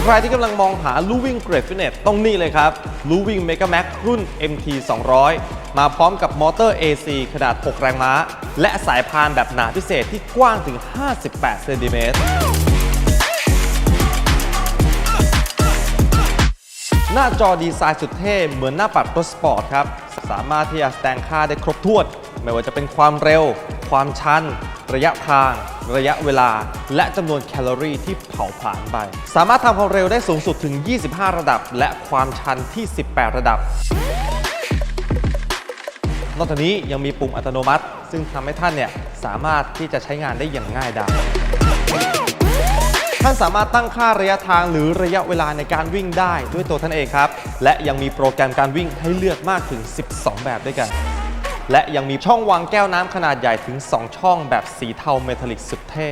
และใครที่กำลังมองหาลู่วิ่งเกรดฟิตเนสต้องนี่เลยครับลู่วิ่ง Mega Max รุ่น MT 200 มาพร้อมกับมอเตอร์ AC ขนาด 6 แรงม้า และสายพานแบบหนาพิเศษที่กว้างถึง 58 เซนติเมตรหน้าจอดีไซน์สุดเท่ เหมือนหน้าปัดรถสปอร์ตครับ สามารถที่จะแสดงค่าได้ครบถ้วน ไม่ว่าจะเป็นความเร็ว ความชัน ระยะทาง ระยะเวลา และจำนวนแคลอรี่ที่เผาผลาญไป สามารถทำความเร็วได้สูงสุดถึง 25 ระดับ และความชันที่ 18 ระดับ นอกจากนี้ยังมีปุ่มอัตโนมัติ ซึ่งทำให้ท่านเนี่ยสามารถที่จะใช้งานได้อย่างง่ายดายท่านสามารถตั้งค่าระยะทางหรือระยะเวลาในการวิ่งได้ด้วยตัวท่านเองครับ และยังมีโปรแกรมการวิ่งให้เลือกมากถึง 12 แบบด้วยกัน และยังมีช่องวางแก้วน้ำขนาดใหญ่ถึง 2 ช่องแบบสีเทาเมทัลลิกสุดเท่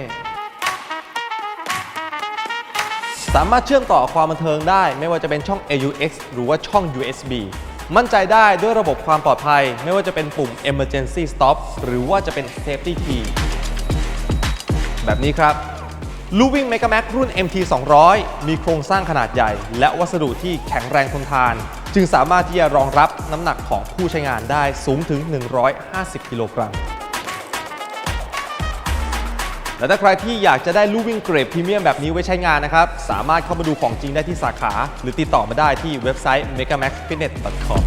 สามารถเชื่อมต่อความบันเทิงได้ไม่ว่าจะเป็นช่อง AUX หรือว่าช่อง USB มั่นใจได้ด้วยระบบความปลอดภัย ไม่ว่าจะเป็นปุ่ม Emergency Stop หรือว่าจะเป็น Safety Key แบบนี้ครับลูวิ่ง Mega Max รุ่น MT 200 มีโครงสร้างขนาดใหญ่ และวัสดุที่แข็งแรงทนทาน จึงสามารถที่จะรองรับน้ำหนักของผู้ใช้งานได้สูงถึง 150 กิโลกรัม และถ้าใครที่อยากจะได้ลู่วิ่งเกรดพรีเมียมแบบนี้ไว้ใช้งานนะครับ สามารถเข้ามาดูของจริงได้ที่สาขา หรือติดต่อมาได้ที่เว็บไซต์ megamaxfitness.com